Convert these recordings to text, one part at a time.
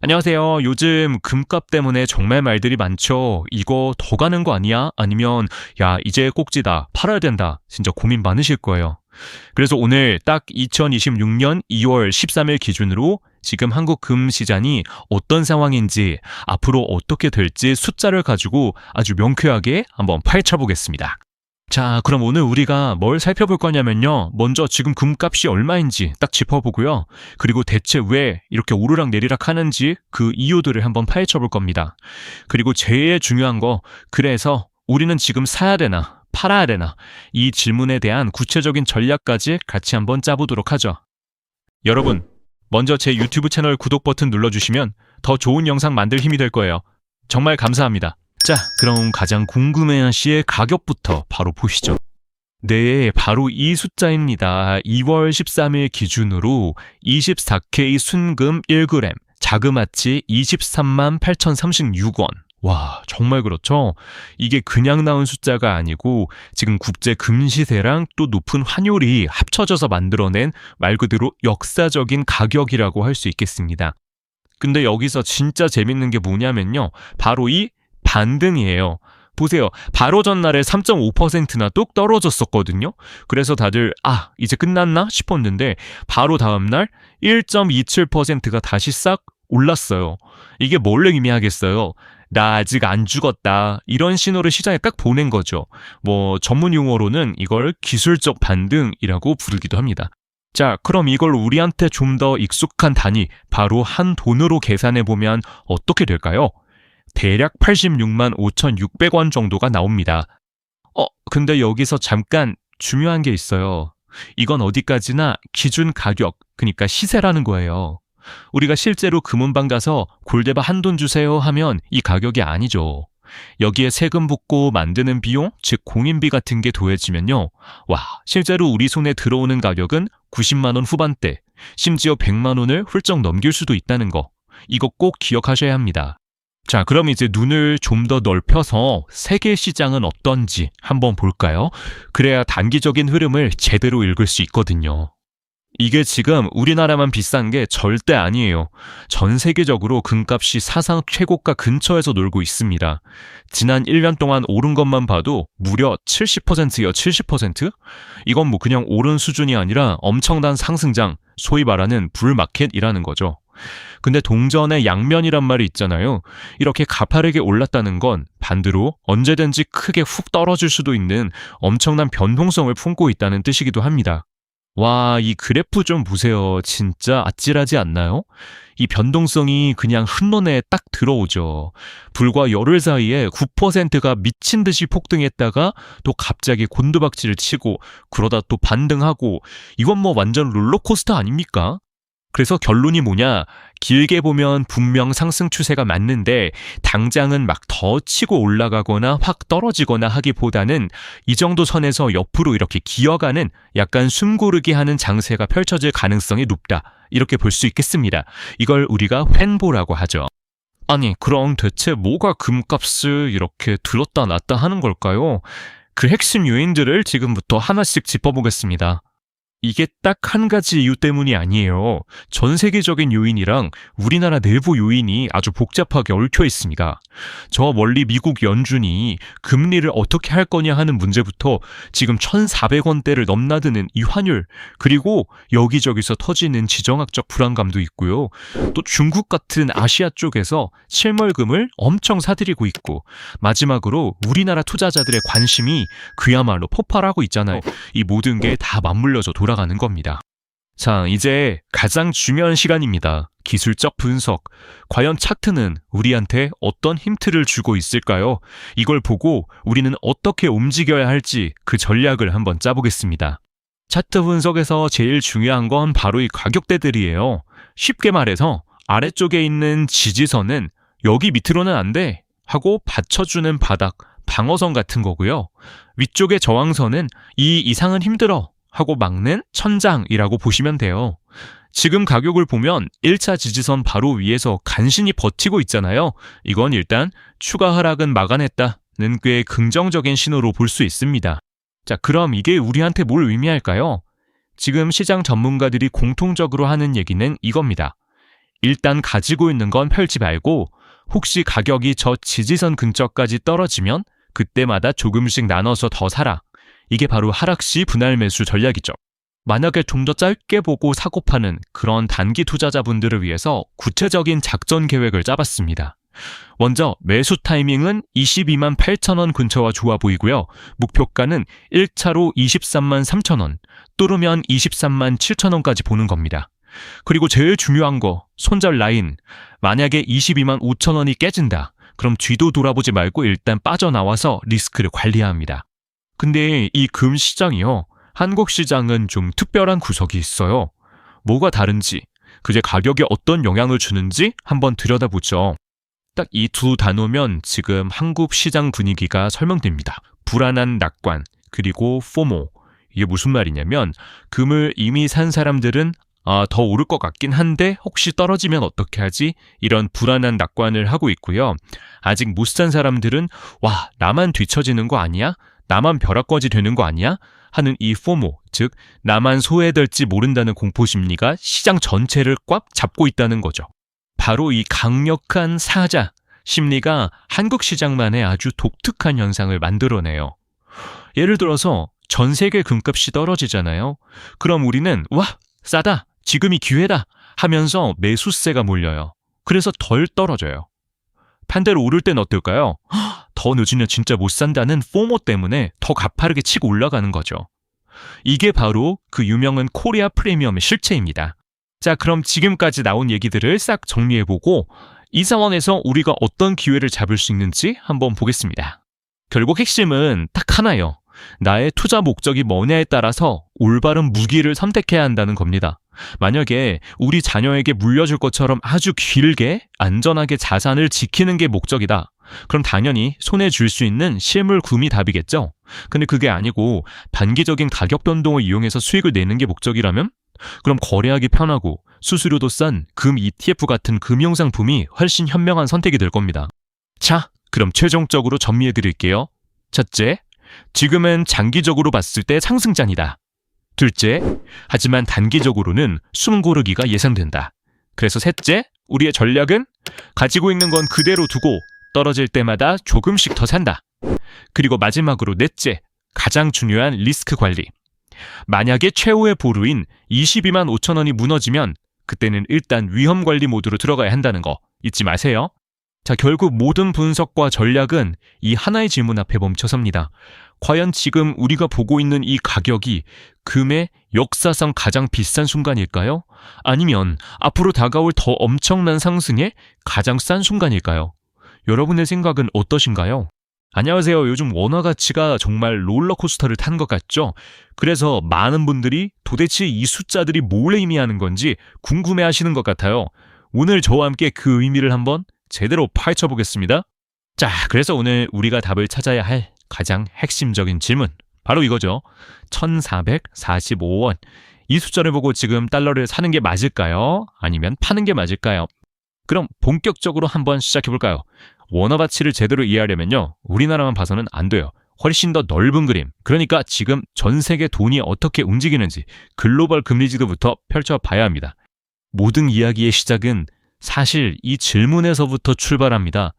안녕하세요. 요즘 금값 때문에 정말 말들이 많죠. 이거 더 가는 거 아니야? 아니면 야 이제 꼭지다. 팔아야 된다. 진짜 고민 많으실 거예요. 그래서 오늘 딱 2026년 2월 13일 기준으로 지금 한국 금 시장이 어떤 상황인지 앞으로 어떻게 될지 숫자를 가지고 아주 명쾌하게 한번 파헤쳐 보겠습니다. 자, 그럼 오늘 우리가 뭘 살펴볼 거냐면요. 먼저 지금 금값이 얼마인지 딱 짚어보고요. 그리고 대체 왜 이렇게 오르락 내리락 하는지 그 이유들을 한번 파헤쳐 볼 겁니다. 그리고 제일 중요한 거, 그래서 우리는 지금 사야 되나, 팔아야 되나, 이 질문에 대한 구체적인 전략까지 같이 한번 짜보도록 하죠. 여러분, 먼저 제 유튜브 채널 구독 버튼 눌러주시면 더 좋은 영상 만들 힘이 될 거예요. 정말 감사합니다. 자, 그럼 가장 궁금해하실 가격부터 바로 보시죠. 네, 바로 이 숫자입니다. 2월 13일 기준으로 24K 순금 1g, 자그마치 23만 8,036원. 와, 정말 그렇죠? 이게 그냥 나온 숫자가 아니고 지금 국제 금시세랑 또 높은 환율이 합쳐져서 만들어낸 말 그대로 역사적인 가격이라고 할 수 있겠습니다. 근데 여기서 진짜 재밌는 게 뭐냐면요. 바로 이 반등이에요. 보세요. 바로 전날에 3.5%나 뚝 떨어졌었거든요. 그래서 다들 아 이제 끝났나 싶었는데 바로 다음날 1.27%가 다시 싹 올랐어요. 이게 뭘 의미하겠어요? 나 아직 안 죽었다. 이런 신호를 시장에 딱 보낸 거죠. 뭐 전문 용어로는 이걸 기술적 반등이라고 부르기도 합니다. 자, 그럼 이걸 우리한테 좀 더 익숙한 단위, 바로 한 돈으로 계산해 보면 어떻게 될까요? 대략 86만 5,600원 정도가 나옵니다. 어, 근데 여기서 잠깐 중요한 게 있어요. 이건 어디까지나 기준 가격, 그러니까 시세라는 거예요. 우리가 실제로 금은방 가서 골대바 한 돈 주세요 하면 이 가격이 아니죠. 여기에 세금 붙고 만드는 비용, 즉 공인비 같은 게 더해지면요. 와, 실제로 우리 손에 들어오는 가격은 90만 원 후반대, 심지어 100만 원을 훌쩍 넘길 수도 있다는 거. 이거 꼭 기억하셔야 합니다. 자, 그럼 이제 눈을 좀 더 넓혀서 세계 시장은 어떤지 한번 볼까요? 그래야 단기적인 흐름을 제대로 읽을 수 있거든요. 이게 지금 우리나라만 비싼 게 절대 아니에요. 전 세계적으로 금값이 사상 최고가 근처에서 놀고 있습니다. 지난 1년 동안 오른 것만 봐도 무려 70%요, 70%? 이건 뭐 그냥 오른 수준이 아니라 엄청난 상승장, 소위 말하는 불마켓이라는 거죠. 근데 동전의 양면이란 말이 있잖아요. 이렇게 가파르게 올랐다는 건 반대로 언제든지 크게 훅 떨어질 수도 있는 엄청난 변동성을 품고 있다는 뜻이기도 합니다. 와, 이 그래프 좀 보세요. 진짜 아찔하지 않나요? 이 변동성이 그냥 한눈에 딱 들어오죠. 불과 열흘 사이에 9%가 미친 듯이 폭등했다가 또 갑자기 곤두박질을 치고 그러다 또 반등하고 이건 뭐 완전 롤러코스터 아닙니까? 그래서 결론이 뭐냐? 길게 보면 분명 상승 추세가 맞는데 당장은 막 더 치고 올라가거나 확 떨어지거나 하기보다는 이 정도 선에서 옆으로 이렇게 기어가는 약간 숨고르기 하는 장세가 펼쳐질 가능성이 높다. 이렇게 볼 수 있겠습니다. 이걸 우리가 횡보라고 하죠. 아니, 그럼 대체 뭐가 금값을 이렇게 들었다 놨다 하는 걸까요? 그 핵심 요인들을 지금부터 하나씩 짚어보겠습니다. 이게 딱 한 가지 이유 때문이 아니에요. 전 세계적인 요인이랑 우리나라 내부 요인이 아주 복잡하게 얽혀 있습니다. 저 멀리 미국 연준이 금리를 어떻게 할 거냐 하는 문제부터 지금 1,400원대를 넘나드는 이 환율, 그리고 여기저기서 터지는 지정학적 불안감도 있고요. 또 중국 같은 아시아 쪽에서 실물금을 엄청 사들이고 있고, 마지막으로 우리나라 투자자들의 관심이 그야말로 폭발하고 있잖아요. 이 모든 게 다 맞물려져 돌아 가는 겁니다. 자, 이제 가장 중요한 시간입니다. 기술적 분석. 과연 차트는 우리한테 어떤 힌트를 주고 있을까요? 이걸 보고 우리는 어떻게 움직여야 할지 그 전략을 한번 짜보겠습니다. 차트 분석에서 제일 중요한 건 바로 이 가격대들이에요. 쉽게 말해서 아래쪽에 있는 지지선은 여기 밑으로는 안 돼. 하고 받쳐주는 바닥, 방어선 같은 거고요. 위쪽의 저항선은 이 이상은 힘들어. 하고 막는 천장이라고 보시면 돼요. 지금 가격을 보면 1차 지지선 바로 위에서 간신히 버티고 있잖아요. 이건 일단 추가 하락은 막아냈다는 꽤 긍정적인 신호로 볼 수 있습니다. 자, 그럼 이게 우리한테 뭘 의미할까요? 지금 시장 전문가들이 공통적으로 하는 얘기는 이겁니다. 일단 가지고 있는 건 펼치 말고 혹시 가격이 저 지지선 근처까지 떨어지면 그때마다 조금씩 나눠서 더 사라. 이게 바로 하락 시 분할 매수 전략이죠. 만약에 좀 더 짧게 보고 사고 파는 그런 단기 투자자분들을 위해서 구체적인 작전 계획을 짜봤습니다. 먼저 매수 타이밍은 22만 8천 원 근처와 좋아 보이고요. 목표가는 1차로 23만 3천 원, 뚫으면 23만 7천 원까지 보는 겁니다. 그리고 제일 중요한 거, 손절 라인. 만약에 22만 5천 원이 깨진다. 그럼 뒤도 돌아보지 말고 일단 빠져나와서 리스크를 관리해야 합니다. 근데 이 금 시장이요. 한국 시장은 좀 특별한 구석이 있어요. 뭐가 다른지, 그제 가격에 어떤 영향을 주는지 한번 들여다보죠. 딱 이 두 단어면 지금 한국 시장 분위기가 설명됩니다. 불안한 낙관, 그리고 포모. 이게 무슨 말이냐면, 금을 이미 산 사람들은 아, 더 오를 것 같긴 한데 혹시 떨어지면 어떻게 하지? 이런 불안한 낙관을 하고 있고요. 아직 못 산 사람들은 와, 나만 뒤처지는 거 아니야? 나만 벼락거지 되는 거 아니야? 하는 이 포모, 즉 나만 소외될지 모른다는 공포 심리가 시장 전체를 꽉 잡고 있다는 거죠. 바로 이 강력한 사자 심리가 한국 시장만의 아주 독특한 현상을 만들어내요. 예를 들어서 전 세계 금값이 떨어지잖아요. 그럼 우리는 와, 싸다. 지금이 기회다. 하면서 매수세가 몰려요. 그래서 덜 떨어져요. 반대로 오를 땐 어떨까요? 헉, 더 늦으면 진짜 못 산다는 포모 때문에 더 가파르게 치고 올라가는 거죠. 이게 바로 그 유명한 코리아 프리미엄의 실체입니다. 자, 그럼 지금까지 나온 얘기들을 싹 정리해보고 이 상황에서 우리가 어떤 기회를 잡을 수 있는지 한번 보겠습니다. 결국 핵심은 딱 하나예요. 나의 투자 목적이 뭐냐에 따라서 올바른 무기를 선택해야 한다는 겁니다. 만약에 우리 자녀에게 물려줄 것처럼 아주 길게 안전하게 자산을 지키는 게 목적이다. 그럼 당연히 손에 줄 수 있는 실물 구미 답이겠죠. 근데 그게 아니고 단기적인 가격 변동을 이용해서 수익을 내는 게 목적이라면 그럼 거래하기 편하고 수수료도 싼 금 ETF 같은 금융 상품이 훨씬 현명한 선택이 될 겁니다. 자, 그럼 최종적으로 정리해 드릴게요. 첫째, 지금은 장기적으로 봤을 때 상승장이다. 둘째, 하지만 단기적으로는 숨 고르기가 예상된다. 그래서 셋째, 우리의 전략은 가지고 있는 건 그대로 두고 떨어질 때마다 조금씩 더 산다. 그리고 마지막으로 넷째, 가장 중요한 리스크 관리. 만약에 최후의 보루인 22만 5천 원이 무너지면 그때는 일단 위험 관리 모드로 들어가야 한다는 거 잊지 마세요. 자, 결국 모든 분석과 전략은 이 하나의 질문 앞에 멈춰섭니다. 과연 지금 우리가 보고 있는 이 가격이 금의 역사상 가장 비싼 순간일까요? 아니면 앞으로 다가올 더 엄청난 상승의 가장 싼 순간일까요? 여러분의 생각은 어떠신가요? 안녕하세요. 요즘 원화 가치가 정말 롤러코스터를 탄 것 같죠? 그래서 많은 분들이 도대체 이 숫자들이 뭘 의미하는 건지 궁금해 하시는 것 같아요. 오늘 저와 함께 그 의미를 한번 제대로 파헤쳐 보겠습니다. 자, 그래서 오늘 우리가 답을 찾아야 할 가장 핵심적인 질문. 바로 이거죠. 1445원. 이 숫자를 보고 지금 달러를 사는 게 맞을까요? 아니면 파는 게 맞을까요? 그럼 본격적으로 한번 시작해 볼까요? 원화 가치를 제대로 이해하려면요. 우리나라만 봐서는 안 돼요. 훨씬 더 넓은 그림. 그러니까 지금 전 세계 돈이 어떻게 움직이는지 글로벌 금리 지도부터 펼쳐봐야 합니다. 모든 이야기의 시작은 사실 이 질문에서부터 출발합니다.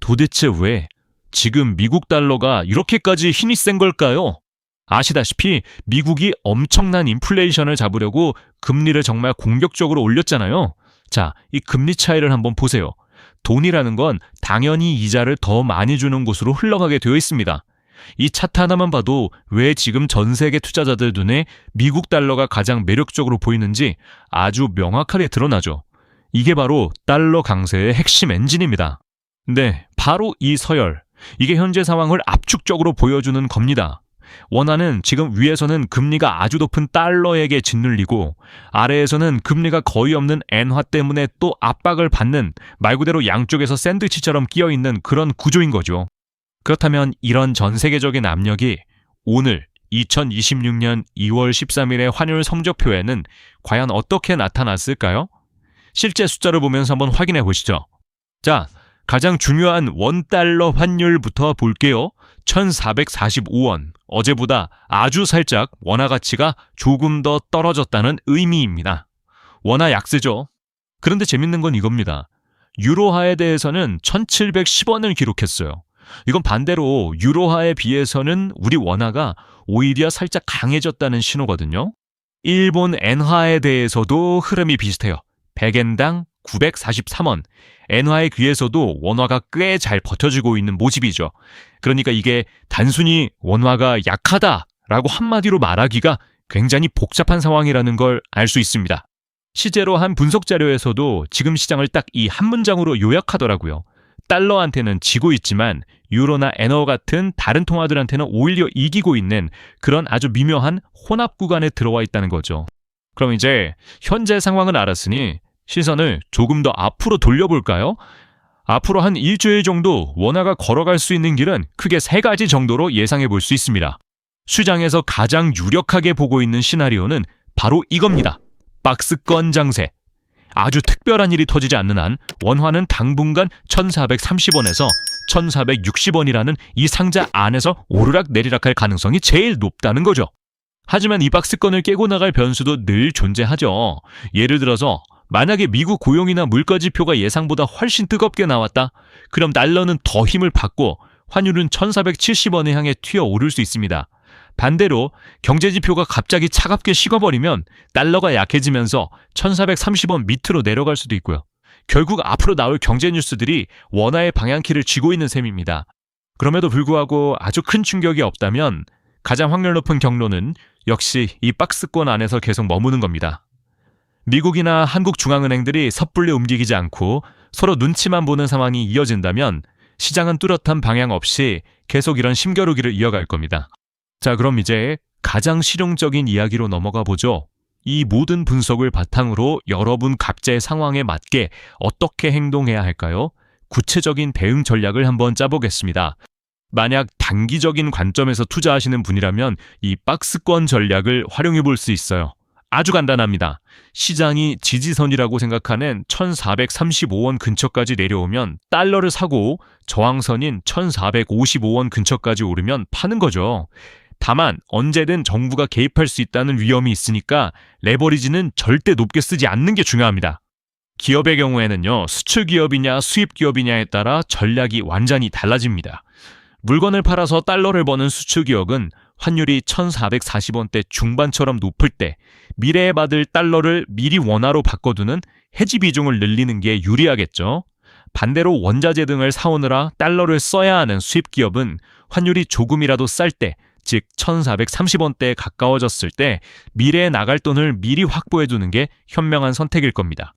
도대체 왜 지금 미국 달러가 이렇게까지 힘이 센 걸까요? 아시다시피 미국이 엄청난 인플레이션을 잡으려고 금리를 정말 공격적으로 올렸잖아요. 자, 이 금리 차이를 한번 보세요. 돈이라는 건 당연히 이자를 더 많이 주는 곳으로 흘러가게 되어 있습니다. 이 차트 하나만 봐도 왜 지금 전 세계 투자자들 눈에 미국 달러가 가장 매력적으로 보이는지 아주 명확하게 드러나죠. 이게 바로 달러 강세의 핵심 엔진입니다. 네, 바로 이 서열. 이게 현재 상황을 압축적으로 보여주는 겁니다. 원화는 지금 위에서는 금리가 아주 높은 달러에게 짓눌리고 아래에서는 금리가 거의 없는 엔화 때문에 또 압박을 받는 말 그대로 양쪽에서 샌드위치처럼 끼어 있는 그런 구조인 거죠. 그렇다면 이런 전 세계적인 압력이 오늘 2026년 2월 13일의 환율 성적표에는 과연 어떻게 나타났을까요? 실제 숫자를 보면서 한번 확인해 보시죠. 자, 가장 중요한 원달러 환율부터 볼게요. 1445원. 어제보다 아주 살짝 원화 가치가 조금 더 떨어졌다는 의미입니다. 원화 약세죠. 그런데 재밌는 건 이겁니다. 유로화에 대해서는 1710원을 기록했어요. 이건 반대로 유로화에 비해서는 우리 원화가 오히려 살짝 강해졌다는 신호거든요. 일본 엔화에 대해서도 흐름이 비슷해요. 100엔당 943원. 엔화에 비해서도 원화가 꽤 잘 버텨주고 있는 모습이죠. 그러니까 이게 단순히 원화가 약하다라고 한마디로 말하기가 굉장히 복잡한 상황이라는 걸 알 수 있습니다. 실제로 한 분석 자료에서도 지금 시장을 딱 이 한 문장으로 요약하더라고요. 달러한테는 지고 있지만 유로나 엔어 같은 다른 통화들한테는 오히려 이기고 있는 그런 아주 미묘한 혼합 구간에 들어와 있다는 거죠. 그럼 이제 현재 상황을 알았으니 시선을 조금 더 앞으로 돌려볼까요? 앞으로 한 일주일 정도 원화가 걸어갈 수 있는 길은 크게 세 가지 정도로 예상해 볼 수 있습니다. 시장에서 가장 유력하게 보고 있는 시나리오는 바로 이겁니다. 박스권 장세. 아주 특별한 일이 터지지 않는 한 원화는 당분간 1430원에서 1460원이라는 이 상자 안에서 오르락 내리락 할 가능성이 제일 높다는 거죠. 하지만 이 박스권을 깨고 나갈 변수도 늘 존재하죠. 예를 들어서 만약에 미국 고용이나 물가 지표가 예상보다 훨씬 뜨겁게 나왔다. 그럼 달러는 더 힘을 받고 환율은 1470원에 향해 튀어 오를 수 있습니다. 반대로 경제 지표가 갑자기 차갑게 식어버리면 달러가 약해지면서 1430원 밑으로 내려갈 수도 있고요. 결국 앞으로 나올 경제 뉴스들이 원화의 방향키를 쥐고 있는 셈입니다. 그럼에도 불구하고 아주 큰 충격이 없다면 가장 확률 높은 경로는 역시 이 박스권 안에서 계속 머무는 겁니다. 미국이나 한국 중앙은행들이 섣불리 움직이지 않고 서로 눈치만 보는 상황이 이어진다면 시장은 뚜렷한 방향 없이 계속 이런 심겨루기를 이어갈 겁니다. 자, 그럼 이제 가장 실용적인 이야기로 넘어가 보죠. 이 모든 분석을 바탕으로 여러분 각자의 상황에 맞게 어떻게 행동해야 할까요? 구체적인 대응 전략을 한번 짜보겠습니다. 만약 단기적인 관점에서 투자하시는 분이라면 이 박스권 전략을 활용해 볼 수 있어요. 아주 간단합니다. 시장이 지지선이라고 생각하는 1435원 근처까지 내려오면 달러를 사고 저항선인 1455원 근처까지 오르면 파는 거죠. 다만 언제든 정부가 개입할 수 있다는 위험이 있으니까 레버리지는 절대 높게 쓰지 않는 게 중요합니다. 기업의 경우에는요, 수출 기업이냐 수입 기업이냐에 따라 전략이 완전히 달라집니다. 물건을 팔아서 달러를 버는 수출 기업은 환율이 1440원대 중반처럼 높을 때 미래에 받을 달러를 미리 원화로 바꿔두는 해지 비중을 늘리는 게 유리하겠죠. 반대로 원자재 등을 사오느라 달러를 써야 하는 수입 기업은 환율이 조금이라도 쌀 때, 즉 1430원대에 가까워졌을 때 미래에 나갈 돈을 미리 확보해 두는 게 현명한 선택일 겁니다.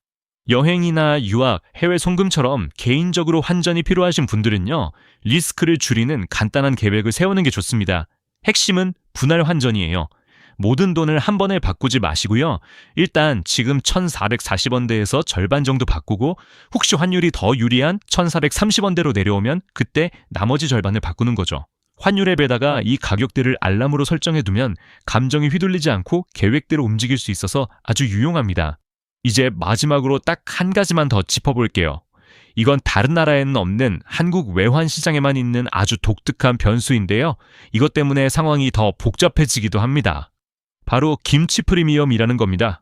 여행이나 유학, 해외 송금처럼 개인적으로 환전이 필요하신 분들은요, 리스크를 줄이는 간단한 계획을 세우는 게 좋습니다. 핵심은 분할 환전이에요. 모든 돈을 한 번에 바꾸지 마시고요. 일단 지금 1440원대에서 절반 정도 바꾸고 혹시 환율이 더 유리한 1430원대로 내려오면 그때 나머지 절반을 바꾸는 거죠. 환율앱에다가 이 가격대를 알람으로 설정해 두면 감정이 휘둘리지 않고 계획대로 움직일 수 있어서 아주 유용합니다. 이제 마지막으로 딱 한 가지만 더 짚어볼게요. 이건 다른 나라에는 없는 한국 외환 시장에만 있는 아주 독특한 변수인데요. 이것 때문에 상황이 더 복잡해지기도 합니다. 바로 김치 프리미엄이라는 겁니다.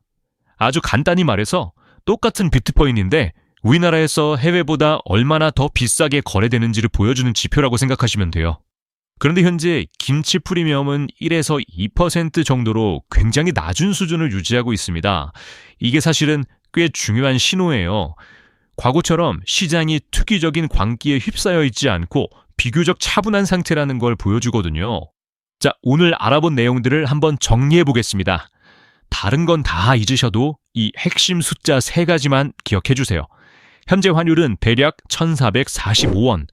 아주 간단히 말해서 똑같은 비트코인인데 우리나라에서 해외보다 얼마나 더 비싸게 거래되는지를 보여주는 지표라고 생각하시면 돼요. 그런데 현재 김치 프리미엄은 1에서 2% 정도로 굉장히 낮은 수준을 유지하고 있습니다. 이게 사실은 꽤 중요한 신호예요. 과거처럼 시장이 투기적인 광기에 휩싸여 있지 않고 비교적 차분한 상태라는 걸 보여주거든요. 자, 오늘 알아본 내용들을 한번 정리해 보겠습니다. 다른 건 다 잊으셔도 이 핵심 숫자 세 가지만 기억해 주세요. 현재 환율은 대략 1445원,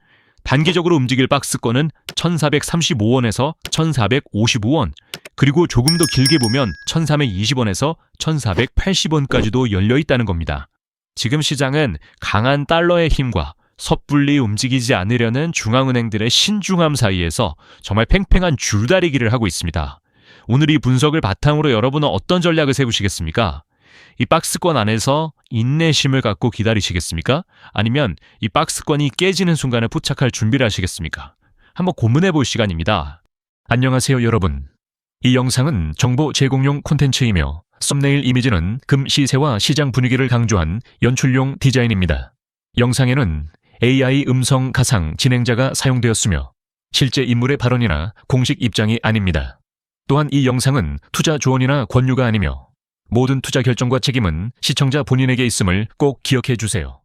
단기적으로 움직일 박스권은 1435원에서 1455원, 그리고 조금 더 길게 보면 1320원에서 1480원까지도 열려 있다는 겁니다. 지금 시장은 강한 달러의 힘과 섣불리 움직이지 않으려는 중앙은행들의 신중함 사이에서 정말 팽팽한 줄다리기를 하고 있습니다. 오늘 이 분석을 바탕으로 여러분은 어떤 전략을 세우시겠습니까? 이 박스권 안에서 인내심을 갖고 기다리시겠습니까? 아니면 이 박스권이 깨지는 순간에 포착할 준비를 하시겠습니까? 한번 고민해 볼 시간입니다. 안녕하세요, 여러분. 이 영상은 정보 제공용 콘텐츠이며 썸네일 이미지는 금 시세와 시장 분위기를 강조한 연출용 디자인입니다. 영상에는 AI 음성 가상 진행자가 사용되었으며 실제 인물의 발언이나 공식 입장이 아닙니다. 또한 이 영상은 투자 조언이나 권유가 아니며 모든 투자 결정과 책임은 시청자 본인에게 있음을 꼭 기억해 주세요.